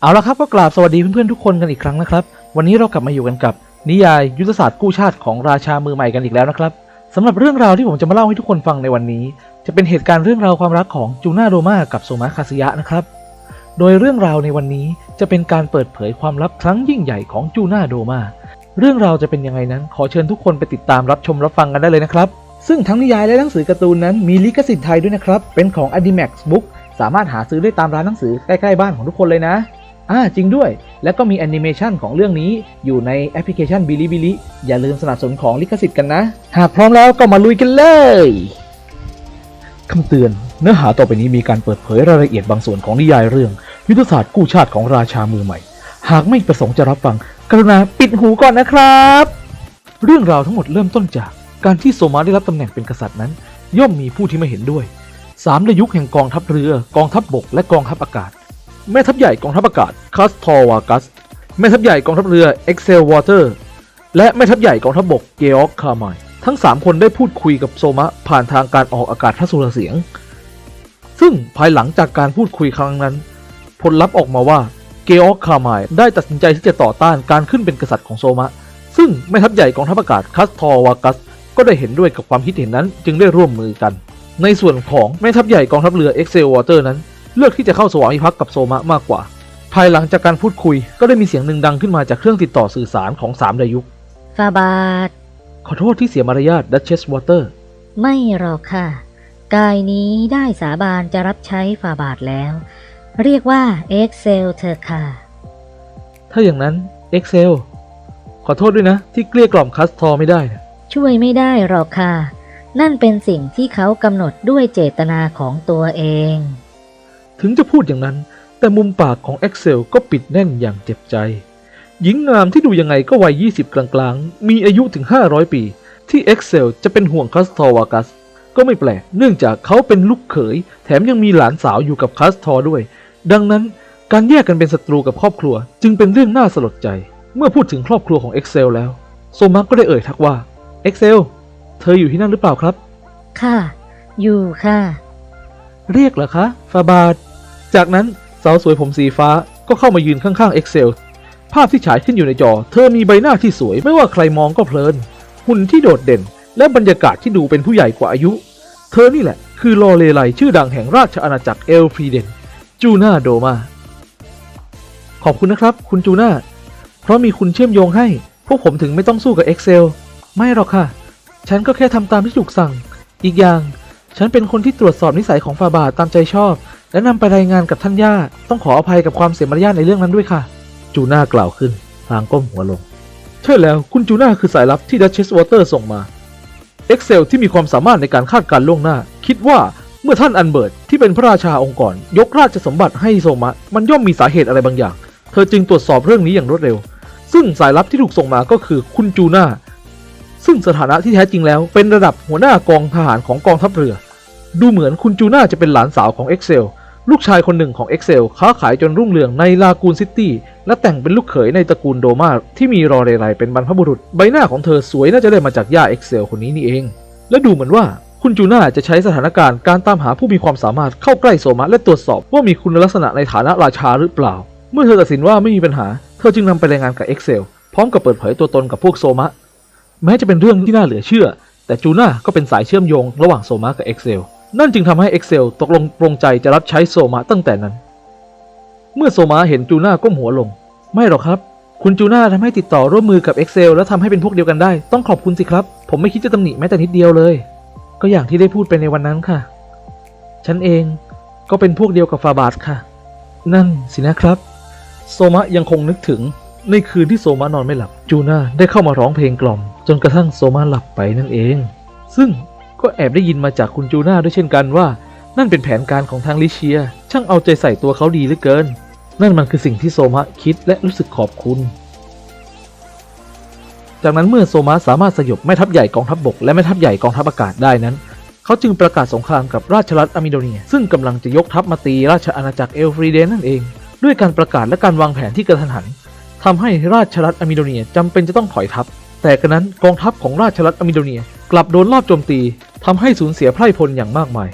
เอาละครับก็กราบสวัสดีเพื่อนๆทุกคนกันอีกครั้งนะครับ วันนี้เรากลับมาอยู่กันกับ นิยายยุทธศาสตร์กู้ชาติของราชามือใหม่กันอีกแล้วนะครับสำหรับเรื่องราวที่ผมจะมาเล่าให้ทุกคนฟังในวันนี้ จะเป็นเหตุการณ์เรื่องราวความรักของจูน่าโรมากับโซมะคาสยะนะครับ โดยเรื่องราวในวันนี้จะเป็นการเปิดเผยความลับครั้งยิ่งใหญ่ของจูน่าโรมาเรื่องราวจะเป็นยังไงนั้น ขอเชิญทุกคนไปติดตามรับชมรับฟังกันได้เลยนะครับซึ่งทั้งนิยายและหนังสือการ์ตูนนั้นมีลิขสิทธิ์ไทยด้วยนะครับเป็นของ Adimax Book สามารถหาซื้อได้ตามร้านหนังสือใกล้ๆบ้านของทุกคนเลยนะ อ่าจริงด้วย แล้วก็มีแอนิเมชันของเรื่องนี้อยู่ในแอปพลิเคชันบิลิบิลิอย่าลืมสนับสนุนของลิขสิทธิ์กันนะ หากพร้อมแล้วก็มาลุยกันเลยคำเตือน เนื้อหาต่อไปนี้มีการเปิดเผยรายละเอียดบางส่วนของนิยายเรื่อง ยุทธศาสตร์กู้ชาติของราชามือใหม่ หากไม่ประสงค์จะรับฟัง กรุณาปิดหูก่อนนะครับ เรื่องราวทั้งหมดเริ่มต้นจาก การที่โซมาได้รับตำแหน่งเป็นกษัตริย์นั้น ย่อมมีผู้ที่ไม่เห็นด้วยสามในยุคแห่งกองทัพเรือ กองทัพบกและกองทัพอากาศ แม่ทัพใหญ่กองทัพอากาศคัสทอวากัส แม่ทัพใหญ่กองทัพเรือเอ็กเซลวอเตอร์ และแม่ทัพใหญ่กองทัพบกเกออกคาร์ไมทั้ง 3 คนได้พูดคุยกับโซมะผ่านทางการออกอากาศพระสุรเสียง ซึ่งภายหลังจากการพูดคุยครั้งนั้น ผลลัพธ์ออกมาว่าเกออกคาร์ไมได้ตัดสินใจที่จะต่อต้านการขึ้นเป็นกษัตริย์ของโซมะ ซึ่งแม่ทัพใหญ่กองทัพอากาศคัสทอวากัสก็ได้เห็นด้วยกับความคิดเห็นนั้นจึงได้ร่วมมือกัน ในส่วนของแม่ทัพใหญ่กองทัพเรือเอ็กเซลวอเตอร์นั้น เลือกที่จะเข้าสวามิภักดิ์กับโซมะมากกว่า ภายหลังจากการพูดคุยก็ได้มีเสียงหนึ่งดังขึ้นมาจากเครื่องติดต่อสื่อสารของสามดายุคฟาบาทขอโทษที่เสียมารยาทดัชเชสวอเตอร์ไม่หรอกค่ะ กายนี้ได้สาบานจะรับใช้ฟาบาทแล้ว เรียกว่าเอ็กเซลเธอค่ะ ถ้าอย่างนั้นเอ็กเซลขอโทษด้วยนะ ที่เกลี้ยกล่อมคัสทอไม่ได้นะช่วยไม่ได้หรอกค่ะ นั่นเป็นสิ่งที่เขากำหนดด้วยเจตนาของตัวเอง ถึงจะพูดอย่างนั้น แต่มุมปากของเอ็กเซลก็ปิดแน่นอย่างเจ็บใจ หญิงงามที่ดูยังไงก็วัย 20 กลางๆ มีอายุถึง 500 ปี ที่เอ็กเซลจะเป็นห่วงคัสทอวากัส ก็ไม่แปลก เนื่องจากเขาเป็นลูกเขย แถมยังมีหลานสาวอยู่กับคัสทอด้วย ดังนั้นการแยกกันเป็นศัตรูกับครอบครัว จึงเป็นเรื่องน่าสลดใจ เมื่อพูดถึงครอบครัวของเอ็กเซลแล้ว โซมักก็ได้เอ่ยทักว่าเอ็กเซลเธออยู่ที่นั่นหรือเปล่าครับ ค่ะ อยู่ค่ะ เรียกเหรอคะฟาบาด จากนั้นสาวสวยผมสีฟ้าก็เข้ามายืนข้างๆ Excel ภาพที่ฉายขึ้นอยู่ในจอ เธอมีใบหน้าที่สวยไม่ว่าใครมองก็เพลิน หุ่นที่โดดเด่น และบรรยากาศที่ดูเป็นผู้ใหญ่กว่าอายุ เธอนี่แหละ คือลอเลไลชื่อดังแห่งราชอาณาจักรเอลฟรีเดน จูน่าโดมา ขอบคุณนะครับ คุณจูน่า เพราะมีคุณเชื่อมโยงให้ พวกผมถึงไม่ต้องสู้กับ Excel ไม่หรอกค่ะ ฉันก็แค่ทำตามที่ถูกสั่ง อีกอย่าง ฉันเป็นคนที่ตรวจสอบนิสัยของฟาบาทตามใจชอบ และนำไปรายงานกับท่านย่าต้องขออภัยกับความเสียมารยาทในเรื่องนั้นด้วยค่ะ จูน่ากล่าวขึ้นพลางก้มหัวลงใช่แล้วคุณจูน่าคือสายลับที่ดัชเชสวอเตอร์ส่งมา Excel ที่มีความสามารถในการคาดการณ์ล่วงหน้า คิดว่าเมื่อท่านอันเบิร์ตที่เป็นพระราชาองค์กร ยกราชสมบัติให้โซมะ มันย่อมมีสาเหตุอะไรบางอย่าง เธอจึงตรวจสอบเรื่องนี้อย่างรวดเร็ว ซึ่งสายลับที่ถูกส่งมาก็คือคุณจูน่าซึ่งสถานะที่แท้จริงแล้วเป็นระดับหัวหน้ากองทหารของกองทัพเรือ ดูเหมือนคุณจูน่าจะเป็นหลานสาวของ Excel ลูกชายคนหนึ่งของ Excel ค้าขายจนรุ่งเรืองในลากูนซิตี้และแต่งเป็นลูกเขยในตระกูลโดมาที่มีรอเรไลเป็นบรรพบุรุษ ใบหน้าของเธอสวยน่าจะได้มาจากย่า Excel คนนี้นี่เอง และดูเหมือนว่าคุณจูน่าจะใช้สถานการณ์การตามหาผู้มีความสามารถเข้าใกล้โซมะและตรวจสอบว่ามีคุณลักษณะในฐานะราชาหรือเปล่า เมื่อเธอตัดสินว่าไม่มีปัญหา เธอจึงนำไปรายงานกับ Excel พร้อมกับเปิดเผยตัวตนกับพวกโซมะ แม้จะเป็นเรื่องที่น่าเหลือเชื่อ แต่จูน่าก็เป็นสายเชื่อมโยงระหว่างโซมะกับ Excel นั่นจึงทำให้ Excel ตกลงปรงใจจะรับใช้โซมะตั้งแต่นั้น เมื่อโซมะเห็นจูน่าก้มหัวลง ไม่หรอกครับ คุณจูน่าทำให้ติดต่อร่วมมือกับ Excel แล้วทำให้เป็นพวกเดียวกันได้ ต้องขอบคุณสิครับ ผมไม่คิดจะตำหนิแม้แต่นิดเดียวเลย ก็อย่างที่ได้พูดไปในวันนั้นค่ะ ฉันเองก็เป็นพวกเดียวกับฟาบาสค่ะ นั่นสินะครับ โซมะยังคงนึกถึงในคืนที่โซมะนอนไม่หลับ จูน่าได้เข้ามาร้องเพลงกล่อม จนกระทั่งโซมะหลับไปนั่นเอง ซึ่ง ก็แอบได้ยินมาจากคุณจูน่าด้วยเช่นกันว่า นั่นเป็นแผนการของทางลิเชีย ช่างเอาใจใส่ตัวเขาดีเหลือเกิน นั่นมันคือสิ่งที่โซมะคิดและรู้สึกขอบคุณ จากนั้นเมื่อโซมะสามารถสยบแม่ทัพใหญ่กองทัพบบกและแม่ทัพใหญ่กองทัพอากาศได้นั้น เขาจึงประกาศสงครามกับราชรัฐอะมิโดเนีย ซึ่งกำลังจะยกทัพมาตีราชอาณาจักรเอลฟรีเดนนั่นเอง ด้วยการประกาศและการวางแผนที่กระทันหันทำให้ราชรัฐอะมิโดเนียจำเป็นจะต้องถอยทัพแต่กระนั้นกองทัพของราชรัฐอะมิโดเนียกลับโดนลอบโจมตี ทำให้สูญเสียไพร่พลอย่างมากมาย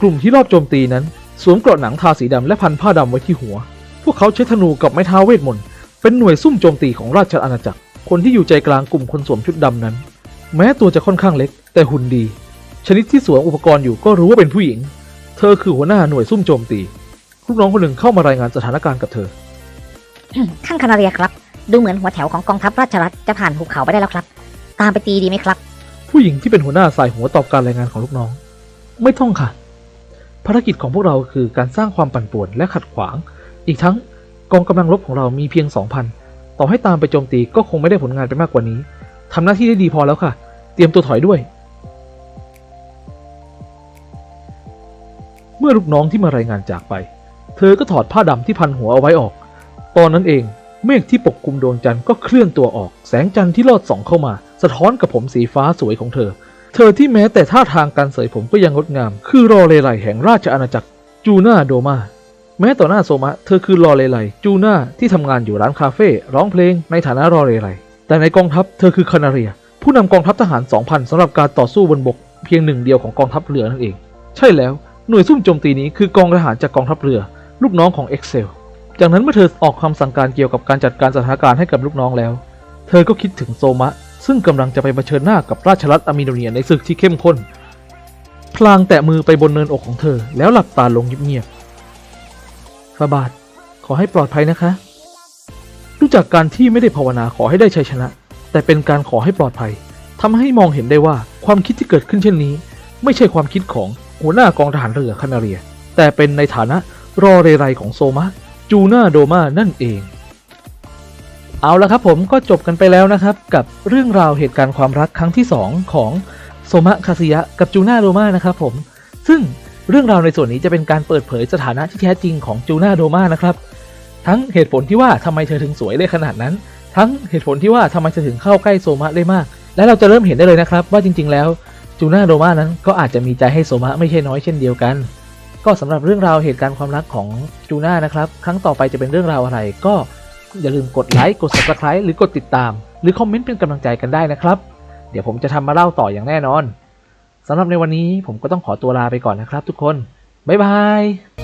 กลุ่มที่รอบโจมตีนั้นสวมเกราะหนังทาสีดำและพันผ้าดำไว้ที่หัว พวกเขาใช้ธนูกับไม้เท้าเวทมนต์เป็นหน่วยซุ่มโจมตีของราชอาณาจักร คนที่อยู่ใจกลางกลุ่มคนสวมชุดดำนั้น แม้ตัวจะค่อนข้างเล็ก แต่หุ่นดี ชนิดที่สวมอุปกรณ์อยู่ก็รู้ว่าเป็นผู้หญิง เธอคือหัวหน้าหน่วยซุ่มโจมตีลูกน้องคนหนึ่งเข้ามารายงานสถานการณ์กับเธอท่านคานาเรียครับ ดูเหมือนหัวแถวของกองทัพราชรัฐจะผ่านหุบเขาไปได้แล้วครับ ตามไปตีดีไหมครับ ผู้หญิงที่เป็นหัวหน้าสายหัวตอบการรายงานของลูกน้อง ไม่ต้องค่ะ ภารกิจของพวกเราคือการสร้างความปั่นป่วนและขัดขวาง อีกทั้งกองกำลังรบของเรามีเพียง2,000ต่อให้ตามไปโจมตีก็คงไม่ได้ผลงานไปมากกว่านี้ทำหน้าที่ได้ดีพอแล้วค่ะ เตรียมตัวถอยด้วย เมื่อลูกน้องที่มารายงานจากไป เธอก็ถอดผ้าดำที่พันหัวเอาไว้ออก ตอนนั้นเองเมฆที่ปกคลุมดวงจันทร์ก็เคลื่อนตัวออก แสงจันทร์ที่ลอดส่องเข้ามา สะท้อนกับผมสีฟ้าสวยของเธอ เธอที่แม้แต่ท่าทางการเสยผมก็ยังงดงาม คือรอเลไลแห่งราชอาณาจักรจูน่าโดมา แม้ต่อหน้าโซมะ เธอคือรอเลไลจูน่าที่ทำงานอยู่ร้านคาเฟ่ร้องเพลงในฐานะรอเลไลแต่ในกองทัพเธอคือคานาเรีย ผู้นำกองทัพทหาร 2,000สำหรับการต่อสู้บนบก เพียงหนึ่งเดียวของกองทัพเรือนั่นเอง ใช่แล้วหน่วยซุ่มโจมตีนี้คือกองทหารจากกองทัพเรือ ลูกน้องของ Excel จากนั้นเมื่อเธอออกคำสั่งการเกี่ยวกับการจัดการสถานการณ์ให้กับลูกน้องแล้ว เธอก็คิดถึงโซมะ ซึ่งกำลังจะไปเผชิญหน้ากับราชรัฐอามิโนเนียในศึกที่เข้มข้น พลางแตะมือไปบนเนินอกของเธอ แล้วหลับตาลงเงียบๆฟาบาทขอให้ปลอดภัยนะคะ รู้จักการที่ไม่ได้ภาวนาขอให้ได้ชัยชนะ แต่เป็นการขอให้ปลอดภัยทำให้มองเห็นได้ว่าความคิดที่เกิดขึ้นเช่นนี้ ไม่ใช่ความคิดของหัวหน้ากองทหารเรือคานาเรีย แต่เป็นในฐานะรอเรไรของโซมะจูน่าโดมานั่นเอง เอาละครับผมก็จบกันไปแล้วนะครับกับเรื่องราวเหตุการณ์ความรักครั้งที่ 2 ของโซมะคาซิยะกับจูน่าโดมานะครับผม ซึ่งเรื่องราวในส่วนนี้จะเป็นการเปิดเผยสถานะที่แท้จริงของจูน่าโดมานะครับ ทั้งเหตุผลที่ว่าทำไมเธอถึงสวยได้ขนาดนั้น ทั้งเหตุผลที่ว่าทำไมเธอถึงเข้าใกล้โซมะได้มาก และเราจะเริ่มเห็นได้เลยนะครับ ว่าจริง ๆ แล้วจูน่าโดมานั้นก็อาจจะมีใจให้โซมะไม่ใช่น้อยเช่นเดียวกัน ก็สำหรับเรื่องราวเหตุการณ์ความรักของจูน่านะครับ ครั้งต่อไปจะเป็นเรื่องราวอะไรก็ อย่าลืมกดไลค์กด subscribe หรือกดติดตาม หรือคอมเมนต์เป็นกำลังใจกันได้นะครับ เดี๋ยวผมจะทำมาเล่าต่ออย่างแน่นอนสำหรับในวันนี้ผมก็ต้องขอตัวลาไปก่อนนะครับทุกคน บ๊ายบาย